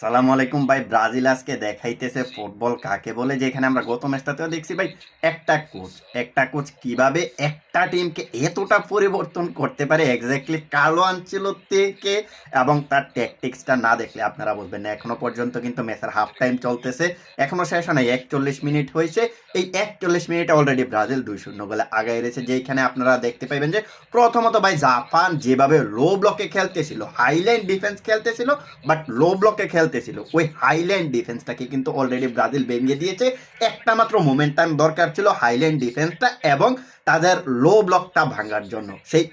সালাম আলাইকুম ভাই, ব্রাজিল আজকে দেখাইতেছে ফুটবল কাকে বলে, যেখানে আমরা গত ম্যাচটাতেও দেখছি ভাই, একটা কোচ একটা কোচ কীভাবে একটা টিমকে এতটা পরিবর্তন করতে পারে এক্স্যাক্টলি কালো আঞ্চল থেকে এবং তার ট্যাকটিক্সটা না দেখলে আপনারা বুঝবেন না। এখনও পর্যন্ত কিন্তু ম্যাচের হাফ টাইম চলতেছে, এখনও শেষ হয় একচল্লিশ মিনিট হয়েছে, এই একচল্লিশ মিনিটে অলরেডি ব্রাজিল দুই শূন্য গোলে আগায় রয়েছে যেখানে আপনারা দেখতে পাইবেন যে প্রথমত ভাই, জাপান যেভাবে লো ব্লকে খেলতেছিল হাইল্যান্ড ডিফেন্স খেলতেছিল বাট লো ব্লকে খেলতেছিল। ওই হাইল্যান্ড ডিফেন্সটাকে কিন্তু অলরেডি ব্রাজিল ভেঙে দিয়েছে। একটা মাত্র মোমেন্টাম দরকার ছিল হাইল্যান্ড ডিফেন্সটা এবং তাদের লো ব্লকটা ভাঙার জন্য। সেই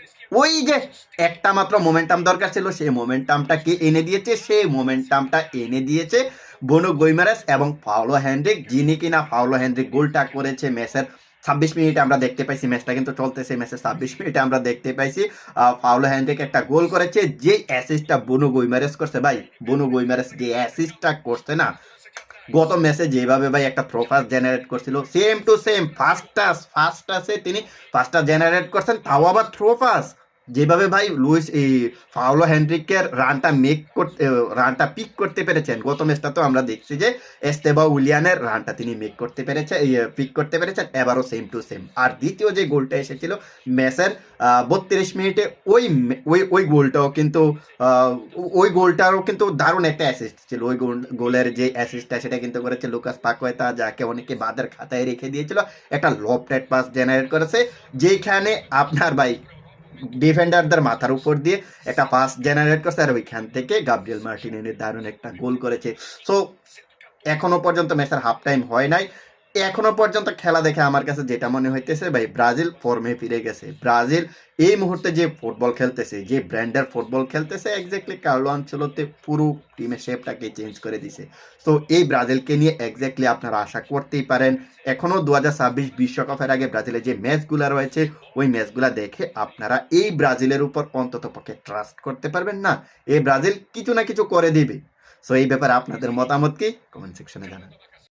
ওই যে একটা মাত্র মোমেন্টাম দরকার ছিল, সেই মোমেন্টামটা কে এনে দিয়েছে, সেই মোমেন্টামটা এনে দিয়েছে বনু গৈমারেস এবং ফাউলো হ্যান্ড্রিক যিনি কিনা ফাউলো হ্যান্ড্রিক গোলটা করেছে ম্যাচের ছাব্বিশ মিনিটে আমরা দেখতে পাইছি ম্যাচটা কিন্তু চলতেছে, ম্যাচে ছাব্বিশ মিনিটে আমরা দেখতে পাইছি ফাউলো হ্যান্ড্রিক একটা গোল করেছে যে অ্যাসিস্টটা বনু গুইমারেস করছে, ভাই, বনু গুইমারেস যে অ্যাসিস্টটা করছে না, গত ম্যাচে যেভাবে ভাই একটা থ্রো জেনারেট করছিল same to same first toss first টাসে তিনি ফার্স্ট টাস জেনারেট করছেন, তাও আবার থ্রো পাস যেভাবে ভাই লুইস, এই ফাউলো হ্যান্ড্রিকের রানটা মেক করতে রানটা পিক করতে পেরেছেন, গত ম্যাচটা তো আমরা দেখছি যে এস্তেবা উলিয়ানের রানটা তিনি মেক করতে পেরেছে পিক করতে পেরেছেন, এবারও সেম টু সেম আর দ্বিতীয় যে গোলটা এসেছিল ম্যাচের বত্রিশ মিনিটে ওই ওই ওই গোলটাও কিন্তু ওই গোলটারও কিন্তু দারুণ একটা অ্যাসিস্ট ছিল, ওই গোল, গোলের যে অ্যাসিস্টটা সেটা কিন্তু করেছে লুকাস পাকোয়েতা, যাকে অনেকে বাদের খাতায় রেখে দিয়েছিল, একটা লফটেড পাস জেনারেট করেছে যেখানে আপনার ভাই ডিফেন্ডারদের মাথার উপর দিয়ে একটা পাস জেনারেট করছে, আর ওইখান থেকে গাব্রিয়েল মার্টিনের দারুণ একটা গোল করেছে। সো এখনও পর্যন্ত ম্যাচের হাফ টাইম হয় নাই। এখনও পর্যন্ত খেলা দেখে আমার কাছে যেটা মনে হইতেছে, ভাই, ব্রাজিল ফর্মে ফিরে গেছে। ব্রাজিল এই মুহূর্তে যে ফুটবল খেলতেছে, যে ব্র্যান্ডের ফুটবল খেলতেছে এক্স্যাক্টলি কার্লো আঞ্চলতে পুরো টিমের শেপটাকে চেঞ্জ করে দিছে। তো এই ব্রাজিলকে নিয়ে এক্স্যাক্টলি আপনারা আশা করতেই পারেন। এখনও দু বিশ্বকাপের আগে ব্রাজিলের যে ম্যাচগুলো রয়েছে, ওই ম্যাচগুলো দেখে আপনারা এই ব্রাজিলের উপর অন্তত পক্ষে ট্রাস্ট করতে পারবেন না। এই ব্রাজিল কিছু না কিছু করে দিবে। সো এই ব্যাপারে আপনাদের মতামত কি? কমেন্ট সেকশনে জানান।